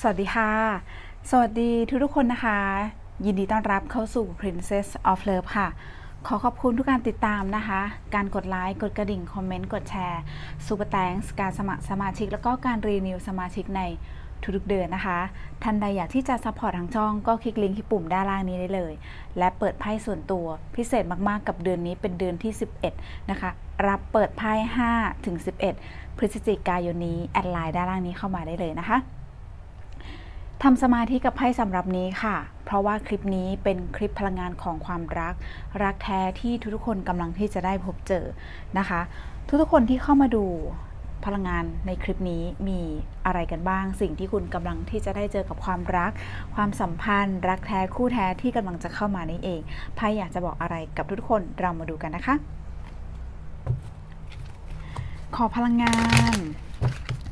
สวัสดีค่ะ สวัสดีทุกทุกๆคนนะคะ ยินดีต้อนรับเข้าสู่ Princess of Love ค่ะ ขอขอบคุณทุกการติดตามนะคะ การกดไลค์กดกระดิ่ง คอมเมนต์ กดแชร์ Super Thanks การสมัครสมาชิก แล้วก็การรีนิวสมาชิกในทุกๆเดือนนะคะ ท่านใดอยากที่จะซัพพอร์ตทางช่องก็คลิกลิงก์ที่ปุ่มด้านล่างนี้ได้เลย และเปิดไพ่ส่วนตัวพิเศษมากๆกับเดือนนี้เป็นเดือนที่ 11 นะคะ รับเปิดไพ่5ถึง11 พฤศจิกายนนี้ แอดไลน์ด้านล่างนี้เข้ามาได้เลยนะคะ ทำสมาธิกับไพ่สำหรับนี้ค่ะ เพราะว่าคลิปนี้เป็นคลิปพลังงานของความรัก รักแท้ที่ทุกๆคนกำลังที่จะได้พบเจอนะคะ ทุกๆคนที่เข้ามาดูพลังงานในคลิปนี้มีอะไรกันบ้าง สิ่งที่คุณกำลังที่จะได้เจอกับความรัก ความสัมพันธ์ รักแท้คู่แท้ที่กำลังจะเข้ามานี่เองไพ่อยากจะบอกอะไรกับทุกๆคนเรามาดูกันนะคะ ขอพลังงาน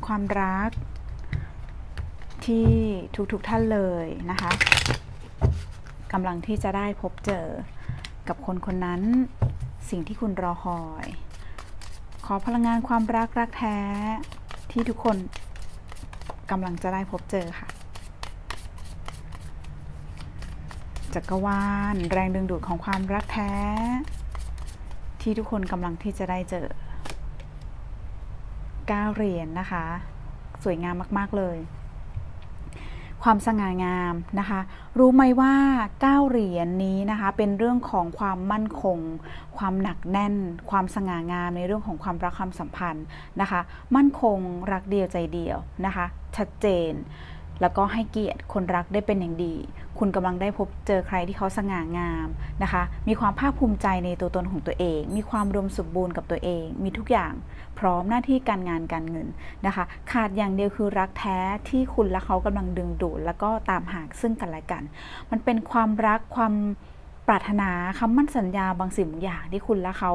ความรัก ที่ทุกๆทท่านเลยนะคะกำลังที่จะได้พบเจอกับคนคนนั้น สิ่งที่คุณรอคอย ขอพลังงานความรักรักแท้ที่ทุกคนกำลังจะได้พบเจอค่ะจักรวาลแรงดึงดูดของความรักแท้ ที่ทุกคนกำลังที่จะได้เจอก้าวเหรียญนนะคะ สวยงามมาก ๆ เลย ความสง่างามนะคะ รู้ไหมว่าก้าเหรียญนนี้นะคะ เป็นเรื่องของความมั่นคง ความหนักแน่น ความสง่างามในเรื่องของความรักความสัมพันธ์นะคะ มั่นคงรักเดียวใจเดียวนะคะ ชัดเจน แล้วก็ให้เกียรติคนรักได้เป็นอย่างดี คุณกำลังได้พบเจอใครที่เขาสง่างามนะคะ มีความภาคภูมิใจในตัวตนของตัวเอง มีความรวมสมบูรณ์กับตัวเอง มีทุกอย่างพร้อมหน้าที่การงานการเงินนะคะ ขาดอย่างเดียวคือรักแท้ที่คุณและเขากำลังดึงดูดแล้วก็ตามหาซึ่งกันและกัน มันเป็นความรักความปรารถนาคำมั่นสัญญาบางสิ่งบางอย่างที่คุณและเขา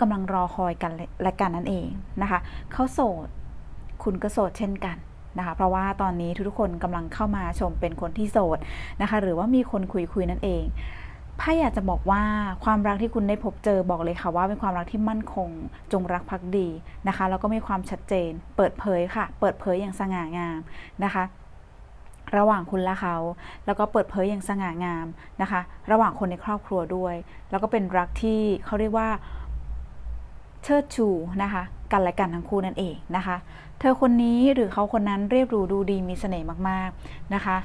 กำลังรอคอยกันและกันนั่นเองนะคะ เขาโสด คุณก็โสดเช่นกัน นะคะเพราะว่าตอนนี้ทุกๆคนกำลังเข้ามาชมเป็นคนที่โสดนะคะ หรือว่ามีคนคุยคุยๆนั่นเองไพ่อยากจะบอกว่าความรักที่คุณได้พบเจอบอกเลยค่ะว่าเป็นความรักที่มั่นคง จงรักภักดีนะคะแล้วก็มีความชัดเจน เปิดเผยค่ะ เปิดเผยอย่างสง่างามนะคะ ระหว่างคุณและเขา แล้วก็เปิดเผยอย่างสง่างามนะคะ ระหว่างคนในครอบครัวด้วย แล้วก็เป็นรักที่เขาเรียกว่าเชิดชูนะคะ กันและกันทั้งคู่นั่นเองนะคะ เธอคนนี้หรือเขาคนนั้นเรียบหรูดูดีมีเสน่ห์มากๆนะคะ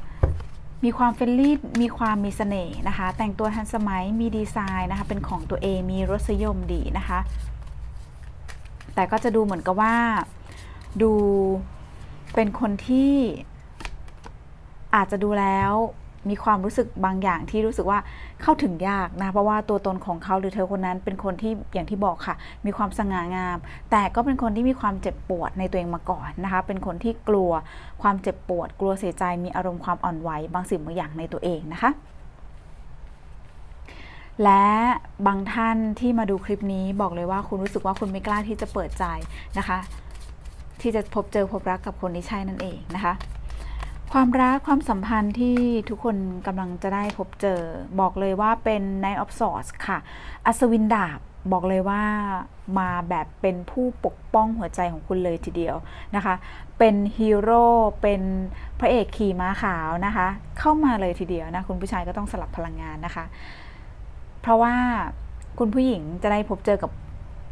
มีความเฟรนลี่มีความมีเสน่ห์นะคะ แต่งตัวทันสมัยมีดีไซน์นะคะ เป็นของตัวเองมีรสนิยมดีนะคะ แต่ก็จะดูเหมือนกับว่าดูเป็นคนที่อาจจะดูแล้ว มีความรู้สึกบางอย่างที่รู้สึกว่าเข้าถึงยากนะเพราะว่าตัวตนของเขาหรือเธอคนนั้นเป็นคนที่อย่างที่บอกค่ะ มีความสง่างาม แต่ก็เป็นคนที่มีความเจ็บปวดในตัวเองมาก่อนนะคะ เป็นคนที่กลัวความเจ็บปวด กลัวเสียใจมีอารมณ์ความอ่อนไหวบางสิ่งบางอย่างในตัวเองนะคะและบางท่านที่มาดูคลิปนี้บอกเลยว่าคุณรู้สึกว่าคุณไม่กล้าที่จะเปิดใจนะคะ ที่จะพบเจอพบรักกับคนที่ใช่นั่นเองนะคะ ความรักความสัมพันธ์ที่ทุกคนกำลังจะได้พบเจอ บอกเลยว่าเป็น Knight of Swords ค่ะ อัศวินดาบบอกเลยว่ามาแบบเป็นผู้ปกป้องหัวใจของคุณเลยทีเดียวนะคะ เป็นฮีโร่เป็นพระเอกขี่ม้าขาวนะคะ เข้ามาเลยทีเดียวนะ คุณผู้ชายก็ต้องสลับพลังงานนะคะ เพราะว่าคุณผู้หญิงจะได้พบเจอกับ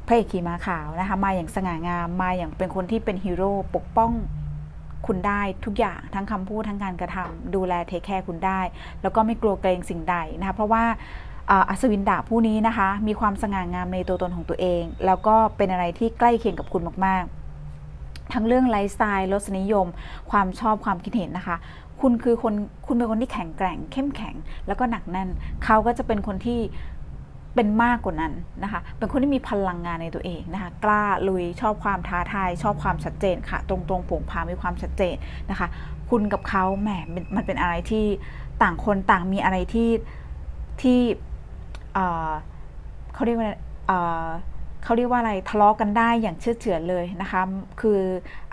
พระเอกขี่ม้าขาวนะคะ มาอย่างสง่างามมาอย่างเป็นคนที่เป็นฮีโร่ปกป้อง คุณได้ทุกอย่างทั้งคำพูดทั้งการกระทำดูแลเทคแคร์คุณได้ แล้วก็ไม่กลัวเกรงสิ่งใดนะคะเพราะว่าอัศวินดาผู้นี้นะคะ มีความสง่างามในตัวตนของตัวเอง แล้วก็เป็นอะไรที่ใกล้เคียงกับคุณมาก ๆ ทั้งเรื่องไลฟ์สไตล์รสนิยม ความชอบความคิดเห็นนะคะคุณคือคนคุณเป็นคนที่แข็งแกร่ง เข้มแข็ง แล้วก็หนักแน่นเขาก็จะเป็นคนที่ เป็นมากกว่านั้นนะคะ เป็นคนที่มีพลังงานในตัวเองนะคะ กล้าลุยชอบความท้าทาย ชอบความชัดเจนค่ะ ตรงตรงผงผามีความชัดเจนนะคะ คุณกับเขาแหมมันเป็นอะไรที่ต่างคนต่างมีอะไรที่ที่เขาเรียกว่าเอ่อเขาเรียกว่าอะไรทะเลาะกันได้อย่างเชื่อเฉือนเลยนะคะ คือ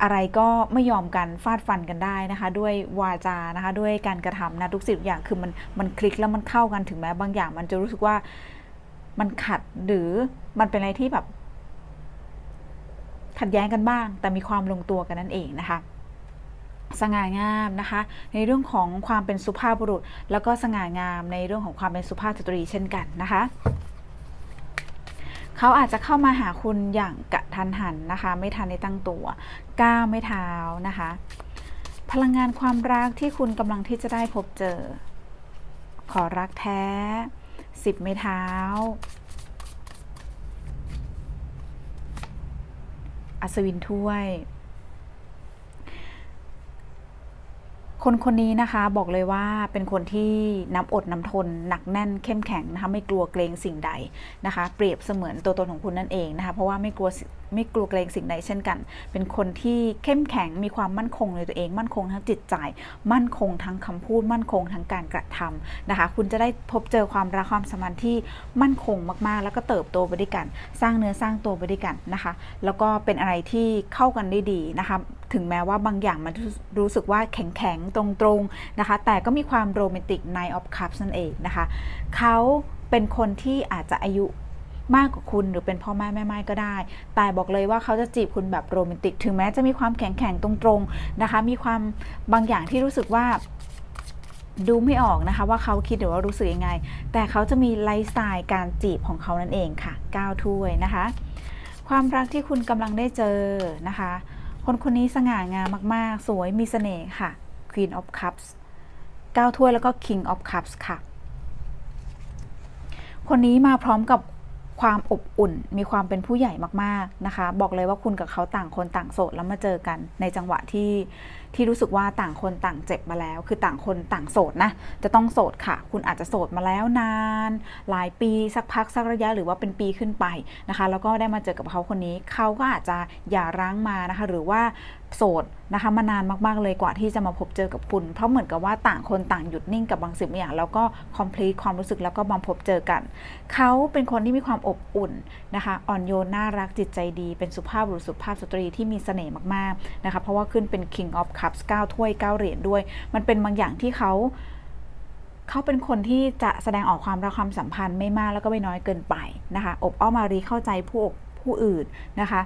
อะไรก็ไม่ยอมกันฟาดฟันกันได้นะคะ ด้วยวาจานะคะ ด้วยการกระทำนะทุกสิ่งทุกอย่างคือมันมันคลิกแล้วมันเข้ากันถึงแม้บางอย่าง มันจะรู้สึกว่า มันขัดหรือมันเป็นอะไรที่แบบ ขัดแย้งกันบ้าง แต่มีความลงตัวกันนั่นเองนะคะสง่างามนะคะ ในเรื่องของความเป็นสุภาพบุรุษ แล้วก็สง่างามในเรื่องของความเป็นสุภาพสตรีเช่นกันนะคะเขาอาจจะเข้ามาหาคุณอย่างกะทันหันนะคะ ไม่ทันได้ตั้งตัวก้าวไม่เท้านะคะ พลังงานความรักที่คุณกำลังที่จะได้พบเจอ ขอรักแท้ สิบไม้เท้า อัศวินถ้วย คนคนนี้นะคะบอกเลยว่าเป็นคนที่น้ำอดน้ำทน หนักแน่นเข้มแข็งนะคะไม่กลัวเกรงสิ่งใดนะคะ เปรียบเสมือนตัวตนของคุณนั่นเองนะคะ เพราะว่าไม่กลัว ไม่กลัวเกรงสิ่งใดเช่นกัน เป็นคนที่เข้มแข็งมีความมั่นคงในตัวเอง มั่นคงทั้งจิตใจ มั่นคงทั้งคำพูด มั่นคงทั้งการกระทำนะคะ คุณจะได้พบเจอความรักความสัมพันธ์ที่มั่นคงมากๆ แล้วก็เติบโตไปด้วยกัน สร้างเนื้อสร้างตัวไปด้วยกันนะคะ แล้วก็เป็นอะไรที่เข้ากันได้ดีนะคะถึงแม้ว่าบางอย่างมันรู้สึกว่าแข็งแข็งๆตรงๆ นะคะ แต่ก็มีความโรแมนติก Nine of Cups นั่นเองนะคะ เขาเป็นคนที่อาจจะอายุ มากกว่าคุณหรือเป็นพ่อแม่แม่ไม้ก็ได้ แต่บอกเลยว่าเขาจะจีบคุณแบบโรแมนติก ถึงแม้จะมีความแข็งแข็งตรงๆนะคะ มีความบางอย่างที่รู้สึกว่าดูไม่ออกนะคะว่าเขาคิดหรือว่ารู้สึกยังไง แต่เขาจะมีไลฟ์สไตล์การจีบของเขานั่นเองค่ะ9ถ้วยนะคะ ความรักที่คุณกำลังได้เจอนะคะ คนคนนี้สง่างามมากๆ สวยมีเสน่ห์ค่ะ Queen of Cups 9ถ้วยแล้วก็ King of Cups ค่ะ คนนี้มาพร้อมกับ ความอบอุ่น มีความเป็นผู้ใหญ่มากๆนะคะ บอกเลยว่าคุณกับเขาต่างคนต่างโสดแล้วมาเจอกันในจังหวะที่ที่รู้สึกว่าต่างคนต่างเจ็บมาแล้ว คือต่างคนต่างโสดนะ จะต้องโสดค่ะ คุณอาจจะโสดมาแล้วนาน หลายปีสักพักสักระยะหรือว่าเป็นปีขึ้นไปนะคะ แล้วก็ได้มาเจอกับเขาคนนี้ เขาก็อาจจะหย่าร้างมานะคะ หรือว่า โสดนะคะมานานมากๆเลยกว่าที่จะมาพบเจอกับคุณ เพราะเหมือนกับว่าต่างคนต่างหยุดนิ่งกับบางสิ่งบางอย่าง แล้วก็ complete ความรู้สึกแล้วก็มาพบเจอกัน เขาเป็นคนที่มีความอบอุ่นนะคะอ่อนโยนน่ารักจิตใจดี เป็นสุภาพบุรุษสุภาพสตรีที่มีเสน่ห์มากๆนะคะเพราะว่าขึ้นเป็น King of Cups 9ถ้วย 9 เหรียญด้วย มันเป็นบางอย่างที่เขาเขาเป็นคนที่จะแสดงออกความรักความสัมพันธ์ไม่มากแล้วก็ไม่น้อยเกินไปนะคะอบอ้อมอารีเข้าใจผู้อกผู้อื่นนะคะ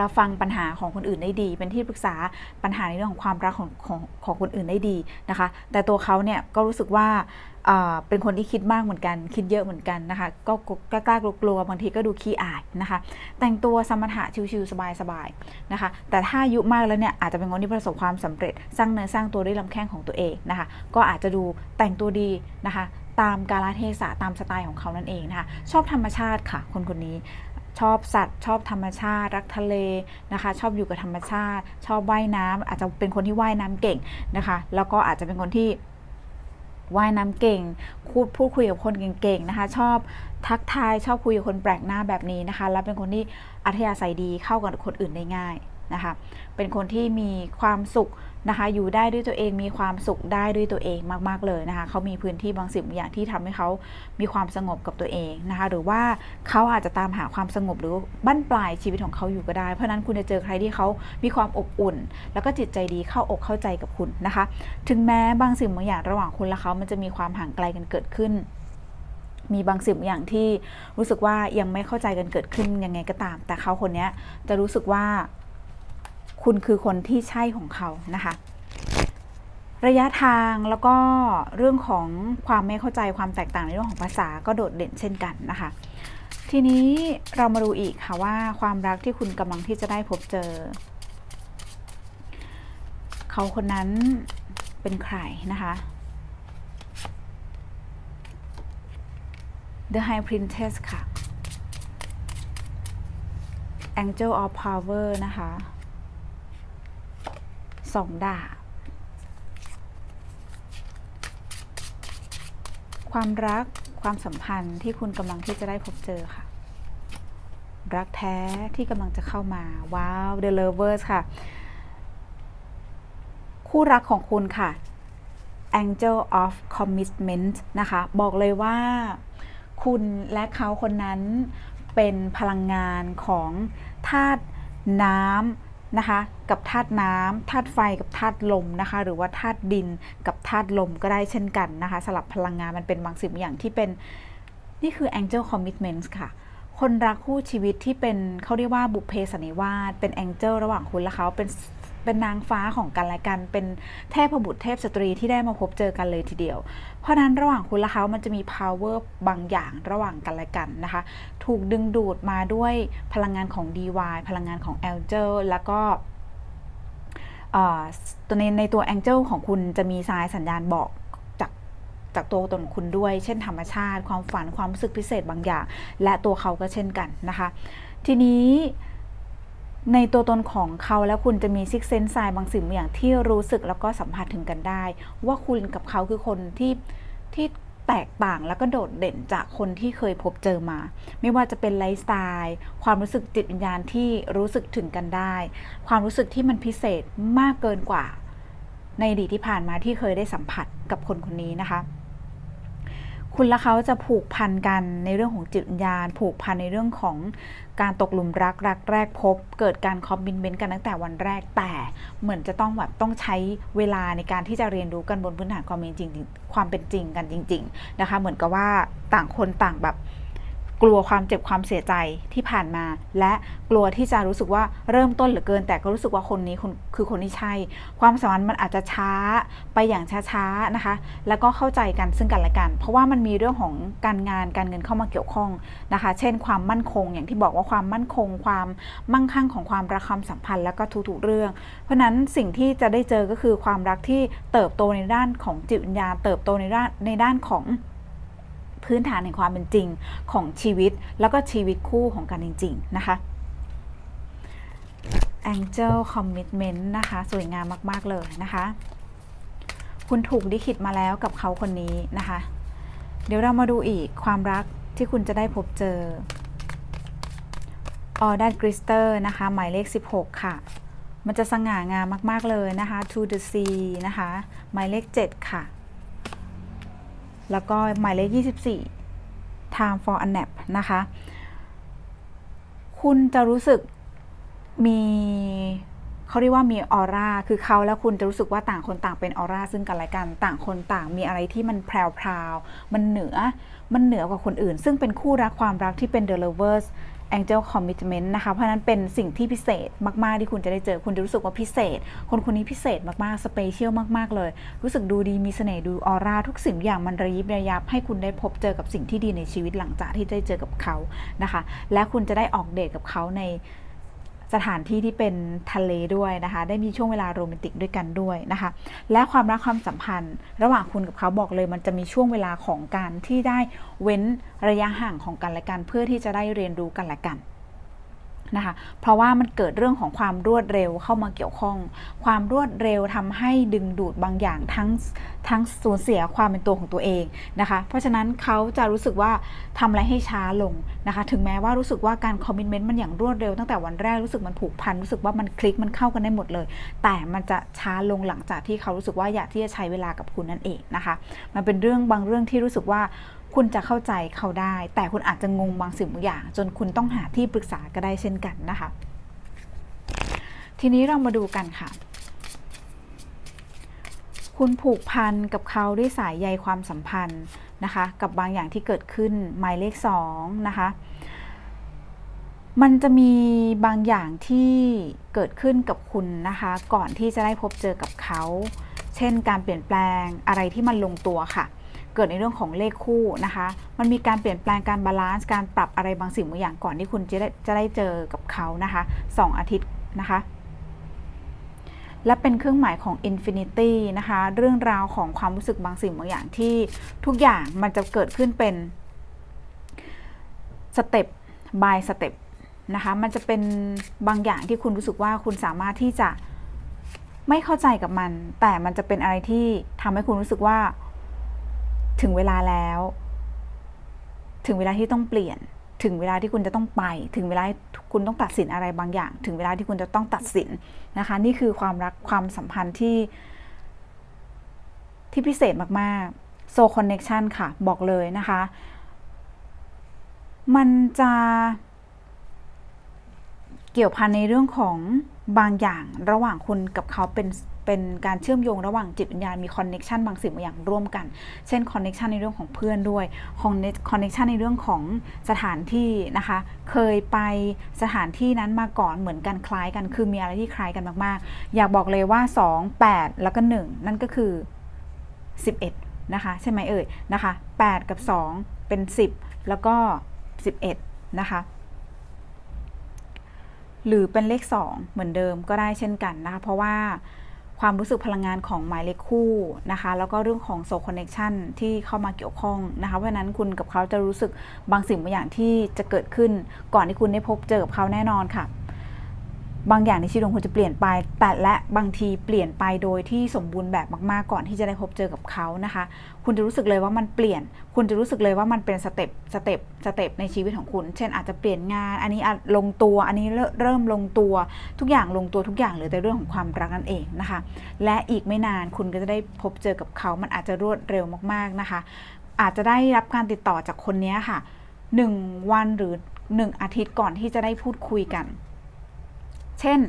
รับฟังปัญหาของคนอื่นได้ดี เป็นที่ปรึกษาปัญหาในเรื่องของความรักของของของคนอื่นได้ดีนะคะ แต่ตัวเขาเนี่ยก็รู้สึกว่าเป็นคนที่คิดมากเหมือนกัน คิดเยอะเหมือนกันนะคะ ก็กล้ากล้ากลัวๆบางทีก็ดูขี้อายนะคะ แต่งตัวสมถะชิวๆสบายๆนะคะ แต่ถ้าอายุมากแล้วเนี่ยอาจจะเป็นคนที่ประสบความสำเร็จ สร้างเนื้อสร้างตัวด้วยลำแข้งของตัวเองนะคะ ก็อาจจะดูแต่งตัวดีนะคะ ตามกาลเทศะตามสไตล์ของเขานั่นเองนะคะ ชอบธรรมชาติค่ะ คนคนนี้ ชอบสัตว์ ชอบธรรมชาติ รักทะเลนะคะ ชอบอยู่กับธรรมชาติ ชอบว่ายน้ำอาจจะเป็นคนที่ว่ายน้ำเก่งนะคะ แล้วก็อาจจะเป็นคนที่ว่ายน้ำเก่งพูดพูดคุยกับคนเก่งๆนะคะ ชอบทักทายชอบคุยกับคนแปลกหน้าแบบนี้นะคะ แล้วเป็นคนที่อัธยาศัยดีเข้ากับคนอื่นได้ง่าย นะคะเป็นคนที่มีความสุขนะคะอยู่ได้ด้วยตัวเองมีความสุขได้ด้วยตัวเองมาก ๆ เลยนะคะเขามีพื้นที่บางสิ่งบางอย่างที่ทำให้เขามีความสงบกับตัวเองนะคะหรือว่าเขาอาจจะตามหาความสงบหรือบั้นปลายชีวิตของเขาอยู่ก็ได้ เพราะนั้นคุณจะเจอใครที่เขามีความอบอุ่น แล้วก็จิตใจดีเข้าอกเข้าใจกับคุณนะคะ ถึงแม้บางสิ่งบางอย่างระหว่างคุณและเขามันจะมีความห่างไกลกันเกิดขึ้นมีบางสิ่งบางอย่างที่รู้สึกว่ายังไม่เข้าใจกันเกิดขึ้นยังไงก็ตาม แต่เขาคนนี้จะรู้สึกว่า คุณคือคนที่ใช่ของเขานะคะ ระยะทางแล้วก็เรื่องของความไม่เข้าใจความแตกต่างในเรื่องของภาษาก็โดดเด่นเช่นกันนะคะ ทีนี้เรามาดูอีกค่ะว่าความรักที่คุณกำลังที่จะได้พบเจอ เขาคนนั้นเป็นใครนะคะ The High Princess ค่ะ Angel of Power นะคะ สองดาบ ความรักความสัมพันธ์ที่คุณกำลังที่จะได้พบเจอค่ะ รักแท้ที่กำลังจะเข้ามา ว้าว The Lovers ค่ะ คู่รักของคุณค่ะ Angel of Commitment นะคะ บอกเลยว่าคุณและเขาคนนั้นเป็นพลังงานของธาตุน้ำ นะคะกับธาตุน้ำธาตุไฟกับธาตุลมนะคะ หรือว่าธาตุดินกับธาตุลมก็ได้เช่นกันนะคะ สลับพลังงานมันเป็นบางสิ่งอย่างที่เป็นนี่คือ Angel Commitments ค่ะ คนรักคู่ชีวิตที่เป็นเขาเรียกว่าบุพเพสันนิวาสเป็น Angel ระหว่างคุณและเขาเป็น เป็นนางฟ้าของกันและกัน เป็นเทพบุตรเทพสตรีที่ได้มาพบเจอกันเลยทีเดียว เพราะนั้นระหว่างคุณและเขามันจะมี power บางอย่างระหว่างกันและกันนะคะ ถูกดึงดูดมาด้วยพลังงานของ DY พลังงานของ Angel แล้วก็ตัวในในตัว Angel ของคุณจะมีสายสัญญาณบอกจากจากตัวตนของคุณด้วย เช่นธรรมชาติ ความฝัน ความรู้สึกพิเศษบางอย่าง และตัวเขาก็เช่นกันนะคะ ทีนี้ ในตัวตนของเขาและคุณจะมีซิกเซนไซบางสิ่งบางอย่างที่รู้สึกแล้วก็สัมผัสถึงกันได้ ว่าคุณกับเขาคือคนที่ที่แตกต่างแล้วก็โดดเด่นจากคนที่เคยพบเจอมา ไม่ว่าจะเป็นไลฟ์สไตล์ความรู้สึกจิตวิญญาณที่รู้สึกถึงกันได้ ความรู้สึกที่มันพิเศษมากเกินกว่า ในอดีตที่ผ่านมาที่เคยได้สัมผัสกับคนคนนี้นะคะ คุณและเขาจะผูกพันกันในเรื่องของจิตวิญญาณ ผูกพันในเรื่องของการตกหลุมรักรักแรกพบ เกิดการคอมบินเมนต์กันตั้งแต่วันแรกแต่เหมือนจะต้องแบบต้องใช้เวลาในการที่จะเรียนรู้กันบนพื้นฐานความเป็นจริงความเป็นจริงกันจริง ๆ นะคะ เหมือนกับว่าต่างคนต่างแบบ กลัวความเจ็บความเสียใจที่ผ่านมา และกลัวที่จะรู้สึกว่าเริ่มต้นเหลือเกิน แต่ก็รู้สึกว่าคนนี้คุณคือคนที่ใช่ ความสัมพันธ์มันอาจจะช้าไปอย่างช้าๆนะคะ แล้วก็เข้าใจกันซึ่งกันและกัน เพราะว่ามันมีเรื่องของการงานการเงินเข้ามาเกี่ยวข้องนะคะ เช่น ความมั่นคงอย่างที่บอกว่าความมั่นคง ความมั่งคั่งของความรักความสัมพันธ์แล้วก็ทุกๆเรื่อง เพราะฉะนั้นสิ่งที่จะได้เจอก็คือความรักที่เติบโตในด้านของจิตวิญญาณเติบโตในด้านในด้านของ พื้นฐานแห่งความเป็นจริงของชีวิต แล้วก็ชีวิตคู่ของกันจริง ๆ นะคะ Angel Commitment นะคะ สวยงามมาก ๆ เลยนะคะ คุณถูกลิขิตมาแล้วกับเขาคนนี้นะคะ เดี๋ยวเรามาดูอีกความรักที่คุณจะได้พบเจอออดัตกริสเตอร์นะคะ หมายเลข 16 ค่ะ มันจะสง่างามมาก ๆ เลยนะคะ To the Sea นะคะ หมายเลข 7 ค่ะ แล้วก็หมายเลข 24 Time for a nap นะคะ คุณจะรู้สึกมีเขาเรียกว่ามีออร่า คือเขาและคุณจะรู้สึกว่าต่างคนต่างเป็นออร่าซึ่งกันและกัน ต่างคนต่างมีอะไรที่มันแพรวๆ มันเหนือ มันเหนือกว่าคนอื่น ซึ่งเป็นคู่รักความรักที่เป็น The Lovers Angel Commitment นะคะ เพราะนั้นเป็นสิ่งที่พิเศษมาก ๆ ที่คุณจะได้เจอ คุณจะรู้สึกว่าพิเศษ คนคนนี้พิเศษมาก ๆ สเปเชียลมาก ๆ เลย รู้สึกดูดี มีเสน่ห์ ดูออร่า ทุกสิ่งอย่างมันระยิบระยับ ให้คุณได้พบเจอกับสิ่งที่ดีในชีวิตหลังจากที่ได้เจอกับเขา นะคะ และคุณจะได้ออกเดทกับเขาใน สถานที่ที่เป็นทะเลด้วยนะคะ ได้มีช่วงเวลาโรแมนติกด้วยกันด้วยนะคะ และความรักความสัมพันธ์ ระหว่างคุณกับเขาบอกเลย มันจะมีช่วงเวลาของการที่ได้เว้นระยะห่างของกันและกันเพื่อที่จะได้เรียนรู้กันและกัน นะคะเพราะว่ามันเกิดเรื่องของความรวดเร็วเข้ามาเกี่ยวข้อง ความรวดเร็วทำให้ดึงดูดบางอย่างทั้งทั้งสูญเสียความเป็นตัวของตัวเองนะคะ เพราะฉะนั้นเขาจะรู้สึกว่าทำอะไรให้ช้าลงนะคะ ถึงแม้ว่ารู้สึกว่าการคอมมิชเมนต์มันอย่างรวดเร็วตั้งแต่วันแรกรู้สึกมันผูกพันรู้สึกว่ามันคลิกมันเข้ากันได้หมดเลย แต่มันจะช้าลงหลังจากที่เขารู้สึกว่าอยากที่จะใช้เวลากับคุณนั่นเองนะคะ มันเป็นเรื่องบางเรื่องที่รู้สึกว่า คุณจะเข้าใจเขาได้ แต่คุณอาจจะงงบางสิ่งบางอย่าง จนคุณต้องหาที่ปรึกษาก็ได้เช่นกันนะคะ ทีนี้เรามาดูกันค่ะ คุณผูกพันกับเขาด้วยสายใยความสัมพันธ์นะคะ กับบางอย่างที่เกิดขึ้นหมายเลขสองนะคะมันจะมีบางอย่างที่เกิดขึ้นกับคุณนะคะ ก่อนที่จะได้พบเจอกับเขา เช่นการเปลี่ยนแปลงอะไรที่มันลงตัวค่ะ เกิดในเรื่องของเลขคู่นะคะ มันมีการเปลี่ยนแปลงการบาลานซ์การปรับอะไรบางสิ่งบางอย่างก่อนที่คุณจะได้จะได้เจอกับเขานะคะสองอาทิตย์นะคะ และเป็นเครื่องหมายของ Infinity นะคะ เรื่องราวของความรู้สึกบางสิ่งบางอย่างที่ทุกอย่างมันจะเกิดขึ้นเป็นสเต็ป by สเต็ปนะคะ มันจะเป็นบางอย่างที่คุณรู้สึกว่าคุณสามารถที่จะไม่เข้าใจกับมัน แต่มันจะเป็นอะไรที่ทำให้คุณรู้สึกว่า ถึงเวลาแล้ว ถึงเวลาที่ต้องเปลี่ยน ถึงเวลาที่คุณจะต้องไป ถึงเวลาที่คุณต้องตัดสินอะไรบางอย่าง ถึงเวลาที่คุณจะต้องตัดสินนะคะ นี่คือความรักความสัมพันธ์ที่ ที่พิเศษมากๆโซคอนเน็ชันค่ะ บอกเลยนะคะ มันจะเกี่ยวพันในเรื่องของบางอย่างระหว่างคุณกับเขาเป็น เป็นการเชื่อมโยงระหว่างจิตวิญญาณมีคอนเน็ชันบางสิ่งบางอย่างร่วมกัน เช่นคอนเน็ชันในเรื่องของเพื่อนด้วยคอนเน็ชันในเรื่องของสถานที่นะคะ เคยไปสถานที่นั้นมาก่อนเหมือนกันคล้ายกัน คือมีอะไรที่คล้ายกันมากๆ อยากบอกเลยว่า 2 8 แล้วก็ 1 นั่นก็คือ 11 นะคะ ใช่ไหมเอ่ยนะคะ 8 กับ 2 เป็น 10 แล้วก็ 11 นะคะหรือเป็นเลข 2 เหมือนเดิมก็ได้เช่นกันนะคะเพราะว่า ความรู้สึกพลังงานของหมายเลขคู่นะคะ แล้วก็เรื่องของโซคอนเนคชันที่เข้ามาเกี่ยวข้องนะคะ เพราะนั้นคุณกับเขาจะรู้สึกบางสิ่งบางอย่างที่จะเกิดขึ้น ก่อนที่คุณได้พบเจอกับเขาแน่นอนค่ะ บางอย่างในชีวิตของคุณจะเปลี่ยนไป แต่และบางทีเปลี่ยนไปโดยที่สมบูรณ์แบบมากๆก่อนที่จะได้พบเจอกับเขานะคะ คุณจะรู้สึกเลยว่ามันเปลี่ยน คุณจะรู้สึกเลยว่ามันเป็นสเต็ปสเต็ปสเต็ปในชีวิตของคุณ เช่นอาจจะเปลี่ยนงาน อันนี้ลงตัว อันนี้เริ่มลงตัว ทุกอย่างลงตัวทุกอย่างเหลือแต่เรื่องของความรักนั่นเองนะคะ และอีกไม่นานคุณก็จะได้พบเจอกับเขา มันอาจจะรวดเร็วมากๆนะคะ อาจจะได้รับการติดต่อจากคนนี้ค่ะ 1 วันหรือ 1 อาทิตย์ก่อนที่จะได้พูดคุยกัน เช่น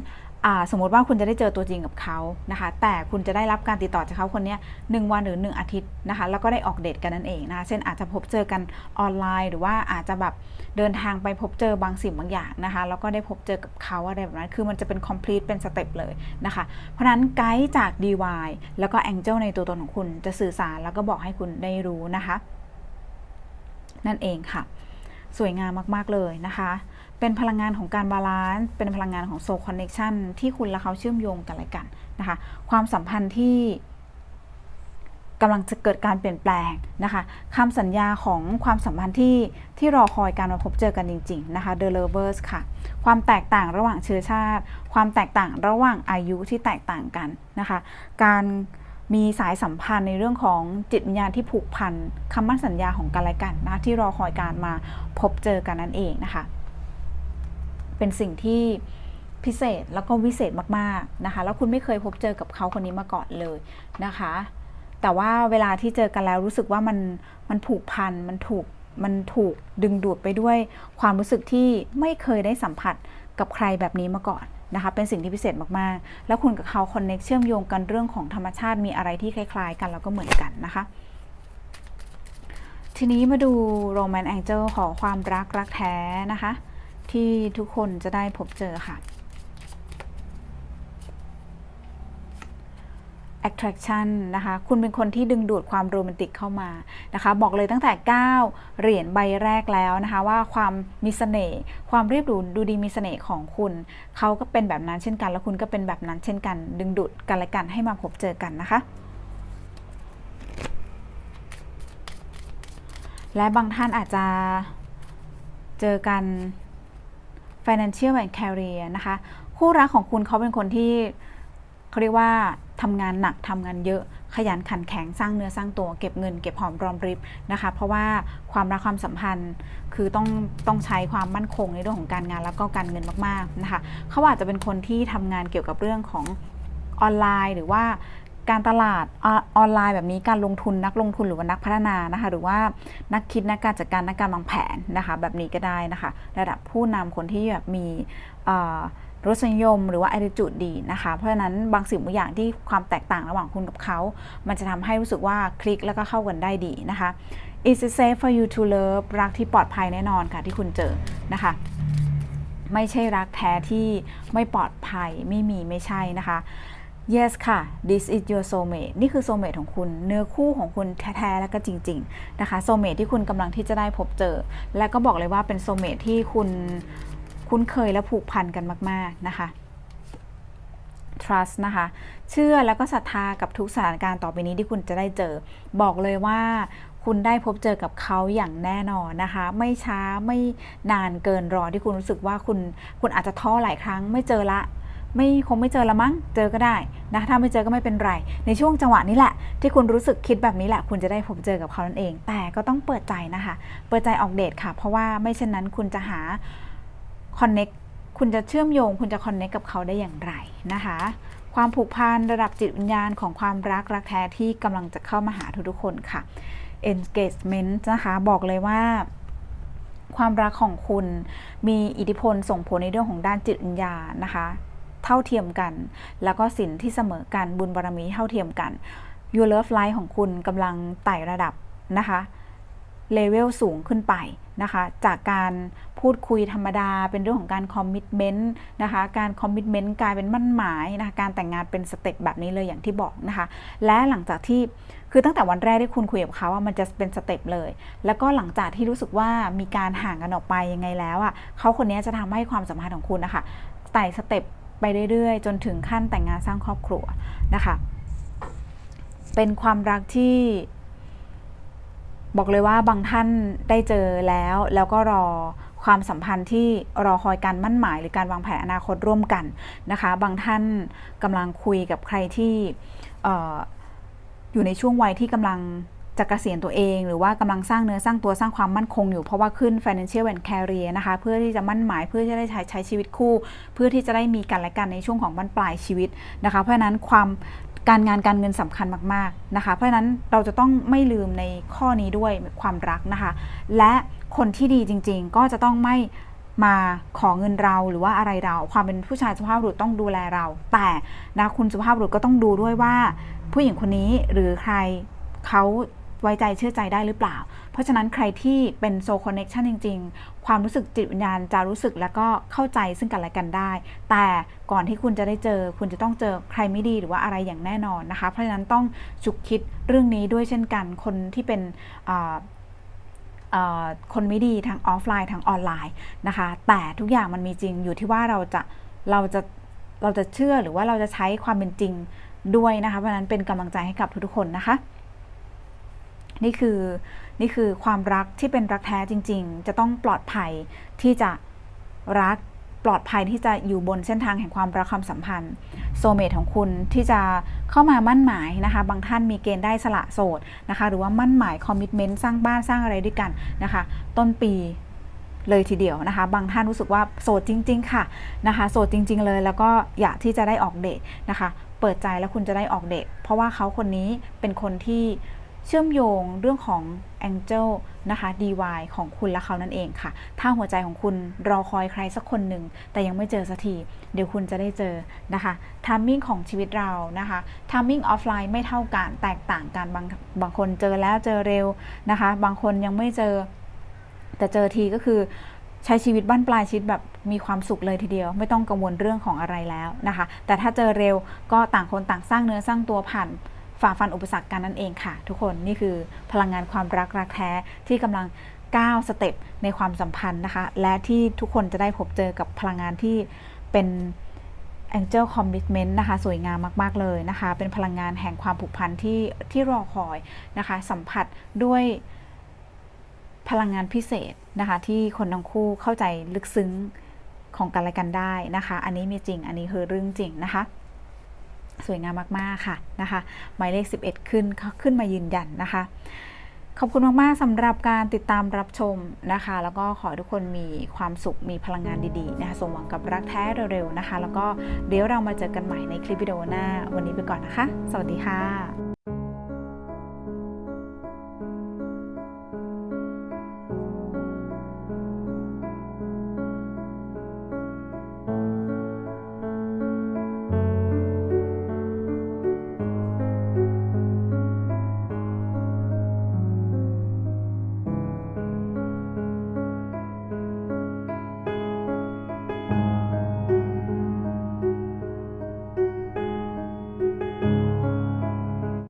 สมมติว่าคุณจะได้เจอตัวจริงกับเขานะคะ แต่คุณจะได้รับการติดต่อจากเขาคนนี้หนึ่งวันหรือ 1 อาทิตย์นะคะ แล้วก็ได้ออกเดทกันนั่นเองนะคะ เช่นอาจจะพบเจอกันออนไลน์ หรือว่าอาจจะแบบเดินทางไปพบเจอบางสิ่งบางอย่างนะคะ แล้วก็ได้พบเจอกับเขาอะไรแบบนั้น คือมันจะเป็น complete เป็นสเต็ปเลยนะคะ เพราะฉะนั้นไกด์จาก DY แล้วก็ Angel ในตัวตนของคุณจะสื่อสารแล้วก็บอกให้คุณได้รู้นะคะ นั่นเองค่ะ สวยงามมากๆเลยนะคะ เป็นพลังงานของการบาลานซ์เป็นพลังงานของโซคอนเน c ชันที่คุณและเขาเชื่อมโยงกันอะไรกันนะคะความสัมพันธ์ที่กำลังจะเกิดการเปลี่ยนแปลงนะคะคำสัญญาของความสัมพันธ์ที่ที่รอคอยการมาพบเจอกันจริง ๆ นะคะ The Lovers ค่ะ ความแตกต่างระหว่างเชื้อชาติ ความแตกต่างระหว่างอายุที่แตกต่างกันนะคะ การมีสายสัมพันธ์ในเรื่องของจิตวิญญาณที่ผูกพันคำมั่นสัญญาของกันและกันนะที่รอคอยการมาพบเจอกันนั่นเองนะคะ เป็นสิ่งที่พิเศษแล้วก็วิเศษมากๆนะคะ แล้วคุณไม่เคยพบเจอกับเขาคนนี้มาก่อนเลยนะคะ แต่ว่าเวลาที่เจอกันแล้วรู้สึกว่ามันมันผูกพันมันถูกมันถูกดึงดูดไปด้วยความรู้สึกที่ไม่เคยได้สัมผัสกับใครแบบนี้มาก่อนนะคะ เป็นสิ่งที่พิเศษมากๆ แล้วคุณกับเขาคอนเน็กเชื่อมโยงกันเรื่องของธรรมชาติมีอะไรที่คล้าย ๆ กันแล้วก็เหมือนกันนะคะ ทีนี้มาดูโรแมนต์แองเจิลขอความรักรักแท้นะคะ ที่ทุกคนจะได้พบเจอค่ะ attraction นะคะ คุณเป็นคนที่ดึงดูดความโรแมนติกเข้ามานะคะ บอกเลยตั้งแต่ 9 เหรียญใบแรกแล้วนะคะ ว่าความมีเสน่ห์ ความเรียบหรูดูดีมีเสน่ห์ของคุณ เขาก็เป็นแบบนั้นเช่นกัน แล้วคุณก็เป็นแบบนั้นเช่นกัน ดึงดูดกันและกันให้มาพบเจอกันนะคะ และบางท่านอาจจะเจอกัน financial and career นะคะ คู่รักของคุณเขาเป็นคนที่เขาเรียกว่าทำงานหนักทำงานเยอะขยันขันแข็งสร้างเนื้อสร้างตัวเก็บเงินเก็บหอมรอมริบนะคะ เพราะว่าความรักความสัมพันธ์คือต้องต้องใช้ความมั่นคงในเรื่องของการงานแล้วก็การเงินมากๆนะคะเขาอาจจะเป็นคนที่ทำงานเกี่ยวกับเรื่องของออนไลน์ หรือว่า การตลาดอออนไลน์แบบนี้การลงทุนนักลงทุนหรือว่านักพัฒนานะคะ หรือว่านักคิดนักการจัดการนักการวางแผนนะคะ แบบนี้ก็ได้นะคะ ระดับผู้นำคนที่แบบมีรสนิยมหรือว่า attitude ดีนะคะ เพราะฉะนั้นบางสิ่งบางอย่างที่ความแตกต่างระหว่างคุณกับเขา มันจะทำให้รู้สึกว่าคลิกแล้วก็เข้ากันได้ดีนะคะ Is it safe for you to love รักที่ปลอดภัยแน่นอนค่ะที่คุณเจอนะคะไม่ใช่รักแท้ที่ไม่ปลอดภัยไม่มีไม่ใช่นะคะ yes ค่ะ this is your soulmate นี่คือ soulmate ของคุณ เนื้อคู่ของคุณแท้ๆ แล้วก็จริง ๆ นะคะ soulmate ที่คุณกำลังที่จะได้พบเจอ และก็บอกเลยว่าเป็น soulmate ที่คุณคุ้นเคยและผูกพันกันมาก ๆ นะคะ trust นะคะ เชื่อแล้วก็ศรัทธากับทุกสถานการณ์ต่อไปนี้ที่คุณจะได้เจอ บอกเลยว่าคุณได้พบเจอกับเขาอย่างแน่นอนนะคะ ไม่ช้าไม่นานเกินรอที่คุณรู้สึกว่าคุณคุณอาจจะท้อหลายครั้งไม่เจอละ ไม่คงไม่เจอละมั้ง เจอก็ได้นะ ถ้าไม่เจอก็ไม่เป็นไร ในช่วงจังหวะนี้แหละ ที่คุณรู้สึกคิดแบบนี้แหละ คุณจะได้พบเจอกับเขานั่นเอง แต่ก็ต้องเปิดใจนะคะ เปิดใจออกเดทค่ะ เพราะว่าไม่เช่นนั้นคุณจะหาคอนเน็กคุณจะเชื่อมโยง คุณจะคอนเน็กกับเขาได้อย่างไรนะคะ ความผูกพันระดับจิตวิญญาณของความรักรักแท้ที่กำลังจะเข้ามาหาทุกๆคนค่ะ engagement นะคะบอกเลยว่าความรักของคุณมีอิทธิพลส่งผลในเรื่องของด้านจิตวิญญาณนะคะ เท่าเทียมกัน แล้วก็สินที่เสมอกันบุญบารมีเท่าเทียมกัน Your Love Life ของคุณกำลังไต่ระดับนะคะเลเวลสูงขึ้นไปนะคะ จากการพูดคุยธรรมดาเป็นเรื่องของการคอมมิชเมนต์นะคะ การคอมมิชเมนต์กลายเป็นมั่นหมายนะคะการแต่งงานเป็นสเต็ปแบบนี้เลยอย่างที่บอกนะคะ และหลังจากที่คือตั้งแต่วันแรกที่คุณคุยกับเขาว่ามันจะเป็นสเต็ปเลย แล้วก็หลังจากที่รู้สึกว่ามีการห่างกันออกไปยังไงแล้วอะเขาคนนี้จะทำให้ความสัมพันธ์ของคุณนะคะไต่สเต็ป ไปเรื่อยๆ จนถึงขั้นแต่งงานสร้างครอบครัวนะคะ เป็นความรักที่บอกเลยว่าบางท่านได้เจอแล้ว แล้วก็รอความสัมพันธ์ที่รอคอยการมั่นหมาย หรือการวางแผนอนาคตร่วมกันนะคะ บางท่านกำลังคุยกับใครที่อออยู่ในช่วงวัยที่กำลัง จะเกษียณตัวเอง หรือว่ากำลังสร้างเนื้อสร้างตัวสร้างความมั่นคงอยู่เพราะว่าขึ้น financial and career นะคะเพื่อที่จะมั่นหมายเพื่อที่จะได้ใช้ใช้ชีวิตคู่ เพื่อที่จะได้มีกันและกันในช่วงของบรรปลายชีวิตนะคะ เพราะฉะนั้นความการงานการเงินสำคัญมากๆนะคะ เพราะฉะนั้นเราจะต้องไม่ลืมในข้อนี้ด้วยความรักนะคะ และคนที่ดีจริง ๆ ก็จะต้องไม่มาขอเงินเราหรือว่าอะไรเรา ความเป็นผู้ชายสุภาพบุรุษต้องดูแลเรา แต่นะคุณสุภาพบุรุษก็ต้องดูด้วยว่า ผู้หญิงคนนี้หรือใครเขา ไว้ใจเชื่อใจได้หรือเปล่า เพราะฉะนั้นใครที่เป็นโซคอนเน็ชันจริง ๆ ความรู้สึกจิตวิญญาณจะรู้สึกแล้วก็เข้าใจซึ่งกันและกันได้ แต่ก่อนที่คุณจะได้เจอ คุณจะต้องเจอใครไม่ดีหรือว่าอะไรอย่างแน่นอนนะคะ เพราะฉะนั้นต้องฉุกคิดเรื่องนี้ด้วยเช่นกัน คนที่เป็นคนไม่ดีทางออฟไลน์ทางออนไลน์นะคะ แต่ทุกอย่างมันมีจริงอยู่ที่ว่าเราจะเราจะเราจะเชื่อหรือว่าเราจะใช้ความเป็นจริงด้วยนะคะ เพราะฉะนั้นเป็นกำลังใจให้กับทุกๆคนนะคะ นี่คือนี่คือความรักที่เป็นรักแท้จริง ๆ จะต้องปลอดภัยที่จะรักปลอดภัยที่จะอยู่บนเส้นทางแห่งความรักความสัมพันธ์ โซเมตของคุณที่จะเข้ามามั่นหมายนะคะ บางท่านมีเกณฑ์ได้สละโสดนะคะ หรือว่ามั่นหมายคอมมิชเมนต์สร้างบ้านสร้างอะไรด้วยกันนะคะ ต้นปีเลยทีเดียวนะคะ บางท่านรู้สึกว่าโสดจริง ๆ ค่ะนะคะโสดจริง ๆ เลย แล้วก็อยากที่จะได้ออกเดทนะคะ เปิดใจแล้วคุณจะได้ออกเดทเพราะว่าเขาคนนี้เป็นคนที่ เชื่อมโยงเรื่องของ Angel นะคะ DY ของคุณและเขานั่นเองค่ะ ถ้าหัวใจของคุณรอคอยใครสักคนหนึ่ง แต่ยังไม่เจอสักที เดี๋ยวคุณจะได้เจอนะคะทามมิ่งของชีวิตเรานะคะทามมิ่งออฟไลน์ไม่เท่ากัน แตกต่างกัน บางบางคนเจอแล้วเจอเร็วนะคะ บางคนยังไม่เจอ แต่เจอทีก็คือใช้ชีวิตบ้านปลายชีวิตแบบมีความสุขเลยทีเดียว ไม่ต้องกังวลเรื่องของอะไรแล้วนะคะ แต่ถ้าเจอเร็วก็ต่างคนต่างสร้างเนื้อสร้างตัวผ่าน ฝ่าฟันอุปสรรคกันนั่นเองค่ะ ทุกคนนี่คือพลังงานความรักรักแท้ที่กำลังก้าวสเต็ปในความสัมพันธ์นะคะ และที่ทุกคนจะได้พบเจอกับพลังงานที่เป็น Angel Commitment นะคะ สวยงามมาก ๆ เลยนะคะ เป็นพลังงานแห่งความผูกพันที่ที่รอคอยนะคะ สัมผัสด้วยพลังงานพิเศษนะคะ ที่คนทั้งคู่เข้าใจลึกซึ้งของกันและกันได้นะคะ อันนี้มีจริง อันนี้คือเรื่องจริงนะคะ สวยงามมากๆค่ะนะคะ หมายเลข 11 ขึ้นขึ้นมายืนยันนะคะ ขอบคุณมากๆสำหรับการติดตามรับชมนะคะ แล้วก็ขอทุกคนมีความสุขมีพลังงานดีๆนะคะสมหวังกับรักแท้เร็วๆนะคะ แล้วก็เดี๋ยวเรามาเจอกันใหม่ในคลิปวิดีโอหน้าวันนี้ไปก่อนนะคะ สวัสดีค่ะ